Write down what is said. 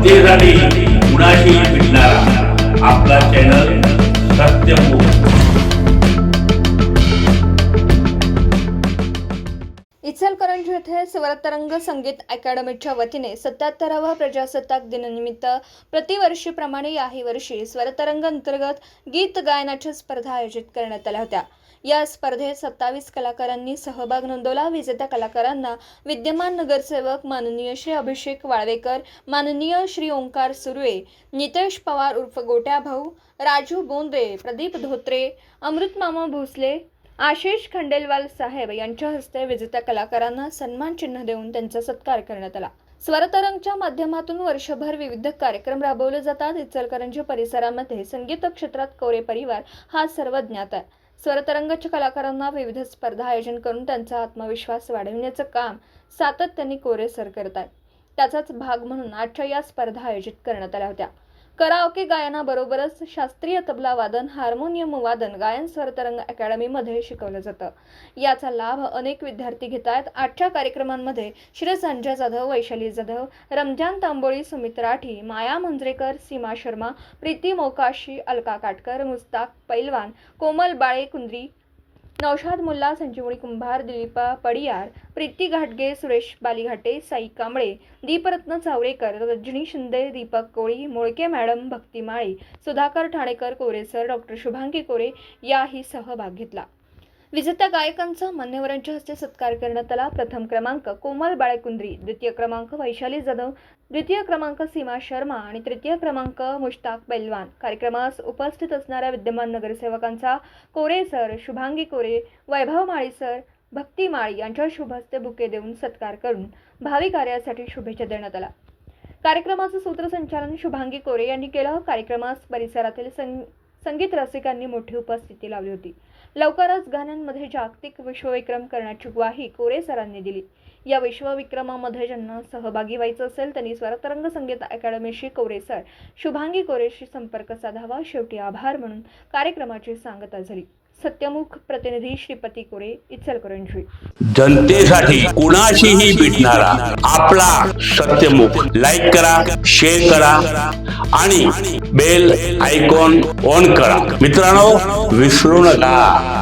जनतेसाठी कुणाशी भेटणारा आपला चॅनल सत्यमुख येथे स्वरतरंग संगीत अकॅडमीच्या वतीने सत्याहत्तरावा प्रजासत्ताक दिनानिमित्त प्रतिवर्षीप्रमाणे याही वर्षी स्वरतरंग अंतर्गत गीत गायनाच्या स्पर्धा आयोजित करण्यात आल्या होत्या. या स्पर्धेत सत्तावीस कलाकारांनी सहभाग नोंदवला. विजेत्या कलाकारांना विद्यमान नगरसेवक माननीय श्री अभिषेक वाळवेकर माननीय श्री ओंकार सुर्वे नितेश पवार उर्फ गोट्या भाऊ राजू बोंद्रे प्रदीप धोत्रे अमृतमामा भोसले आशिष खंडेलवाल साहेब यांच्या हस्ते विजेत्या कलाकारांना सन्मान चिन्ह देऊन त्यांचा सत्कार करण्यात आला. स्वरतरंगच्या माध्यमातून वर्षभर विविध कार्यक्रम राबवले जातात. इचलकरंजी परिसरामध्ये संगीत क्षेत्रात कोरे परिवार हा सर्व ज्ञात आहे. स्वरतरंगच्या कलाकारांना विविध स्पर्धा आयोजन करून त्यांचा आत्मविश्वास वाढविण्याचं काम सातत्याने कोरे सर करत आहेत. त्याचाच भाग म्हणून आजच्या या स्पर्धा आयोजित करण्यात आल्या होत्या. कराओके गायनाबरोबरच शास्त्रीय तबला वादन हार्मोनियम वादन गायन स्वरतरंग अकॅडमीमध्ये शिकवलं जातं. याचा लाभ अनेक विद्यार्थी घेत आहेत आजच्या कार्यक्रमांमध्ये श्री संजय जाधव वैशाली जाधव रमजान तांबोळी सुमित राठी माया मंजरेकर सीमा शर्मा प्रीती मोकाशी अलका काटकर मुस्ताक पैलवान कोमल बाळे कुंद्री नौशाद मुल्ला संजीवनी कुंभार दिलीपा पडियार प्रीती घाटगे सुरेश बालीघाटे साई कांबळे दीपरत्न चावरेकर रजनी शिंदे दीपक कोळी मोळके मॅडम भक्ती माळी सुधाकर ठाणेकर कोरेसर डॉक्टर शुभांगी कोरे याही सहभाग घेतला. विजेत्या गायकांचा मान्यवरांच्या हस्ते सत्कार करण्यात आला. प्रथम क्रमांक कोमल बाळेकुंद्री द्वितीय क्रमांक वैशाली जाधव द्वितीय क्रमांक सीमा शर्मा आणि तृतीय क्रमांक मुश्ताक पैलवान. कार्यक्रमास उपस्थित असणाऱ्या विद्यमान नगरसेवकांचा कोरे सर शुभांगी कोरे वैभव माळी सर भक्ती माळी यांच्या शुभहस्ते बुके देऊन सत्कार करून भावी कार्यासाठी शुभेच्छा देण्यात आला कार्यक्रमाचं सूत्रसंचालन शुभांगी कोरे यांनी केलं. कार्यक्रमास परिसरातील संग संगीत रसिकांनी मोठी उपस्थिती लावली होती. लवकरच गाण्यांमध्ये जागतिक विश्वविक्रम करण्याची ग्वाही कोरे सरांनी दिली. या विश्वविक्रमामध्ये ज्यांना सहभागी व्हायचं असेल त्यांनी स्वरतरंग संगीत अकॅडमीशी कोरे सर शुभांगी कोरेशी संपर्क साधावा. शेवटी आभार म्हणून कार्यक्रमाची सांगता झाली. सत्यमुख प्रतिनिधी श्रीपती कोरे इचलकरंजी. जनतेसाठी कुणाशीही भेटणारा आपला सत्यमुख. लाईक करा शेअर करा आणि बेल आयकॉन ऑन करा. मित्रांनो विसरू नका.